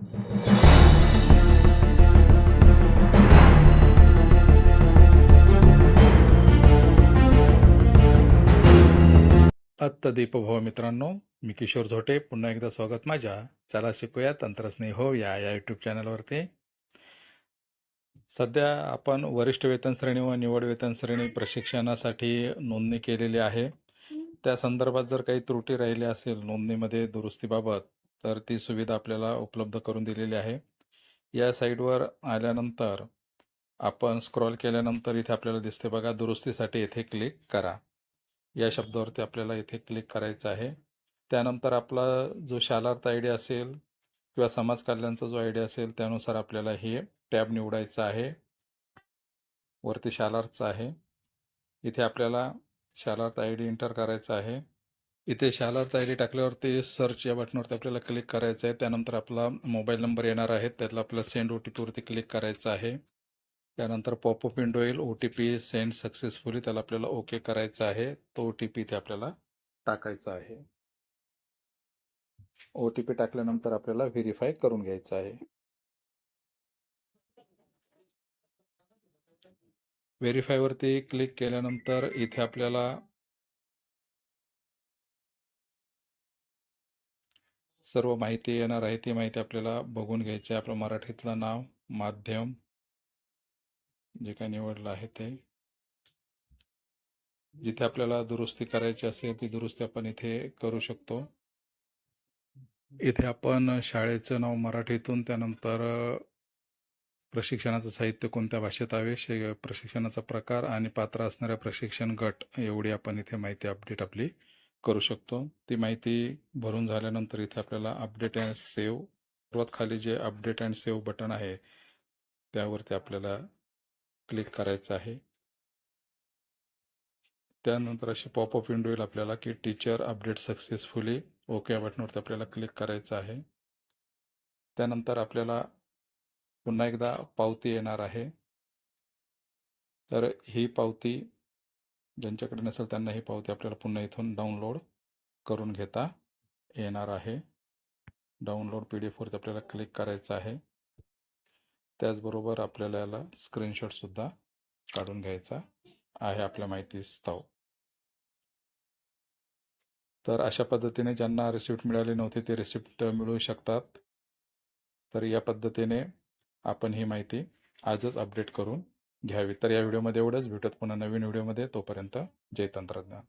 आत्ता दीपभाव मित्रांनो मी किशोर झोटे. पुन्हा एकदा स्वागत माझ्या. चला शिकूया तंत्रस्नेह हो या या यूट्यूब चॅनलवरती सध्या आपण वरिष्ठ वेतन श्रेणी व निवड वेतन श्रेणी प्रशिक्षणासाठी नोंदणी केलेली आहे. त्या संदर्भात जर काही त्रुटी राहिली असेल नोंदणीमध्ये दुरुस्तीबाबत तर ती सुविधा आपल्याला उपलब्ध करून दिलेली आहे. या साईटवर आल्यानंतर आपण स्क्रॉल केल्यानंतर इथे आपल्याला दिसते बघा दुरुस्तीसाठी येथे क्लिक करा. या शब्दावरती आपल्याला इथे क्लिक करायचं आहे. त्यानंतर आपला जो शालार्थ आय डी असेल किंवा समाज कल्याणचा जो आय डी असेल त्यानुसार आपल्याला हे टॅब निवडायचं आहे. वरती शालार्थचं आहे. इथे आपल्याला शालार्थ आय डी एंटर करायचा आहे. इथे शालार्थ आय डी टाकल्यावरती सर्च या बटनावरती आपल्याला क्लिक करायचं आहे. त्यानंतर आपला मोबाईल नंबर येणार आहे. त्यातला आपल्याला सेंड ओ टी पीवरती क्लिक करायचं आहे. त्यानंतर पॉपअप विंडो येईल. O T P send successfully त्याला आपल्याला ओके करायचं आहे. तो ओ टी पी इथे आपल्याला टाकायचा आहे. ओ टी पी टाकल्यानंतर आपल्याला व्हेरीफाय करून घ्यायचं आहे. व्हेरीफायवरती क्लिक केल्यानंतर इथे आपल्याला सर्व माहिती येणार आहे ती माहिती आपल्याला बघून घ्यायची आहे. आपलं मराठीतलं नाव माध्यम जे काही निवडलं आहे ते. जिथे आपल्याला दुरुस्ती करायची असेल ती दुरुस्ती आपण इथे करू शकतो. इथे आपण शाळेचं नाव मराठीतून त्यानंतर प्रशिक्षणाचं साहित्य कोणत्या भाषेत हवे शे प्रशिक्षणाचा प्रकार आणि पात्र असणाऱ्या प्रशिक्षण गट एवढी आपण इथे माहिती अपडेट आपली. करू शकतो. ती माहिती भरून झाल्यानंतर इथे आपल्याला अपडेट अँड सेव्ह सर्वात खाली जे अपडेट अँड सेव्ह बटन आहे त्यावरती आपल्याला क्लिक करायचं आहे. त्यानंतर अशी पॉपअप विंडो येईल आपल्याला की टीचर अपडेट सक्सेसफुली ओके या बटनवरती आपल्याला क्लिक करायचं आहे. त्यानंतर आपल्याला पुन्हा एकदा पावती येणार आहे. तर ही पावती ज्यांच्याकडे नसेल त्यांना ही पावती आपल्याला पुन्हा इथून डाउनलोड करून घेता येणार आहे. डाउनलोड पी डी एफवरती आपल्याला क्लिक करायचं आहे. त्याचबरोबर आपल्याला याला स्क्रीनशॉटसुद्धा काढून घ्यायचा आहे आपल्या माहितीस्तव तर अशा पद्धतीने ज्यांना रिसिप्ट मिळाली नव्हती ते रिसिप्ट मिळू शकतात. तर या पद्धतीने आपण ही माहिती आजच अपडेट करून घ्यावी. तर या व्हिडिओमध्ये एवढंच. भेटत पुन्हा नवीन व्हिडिओमध्ये. तोपर्यंत जय तंत्रज्ञान.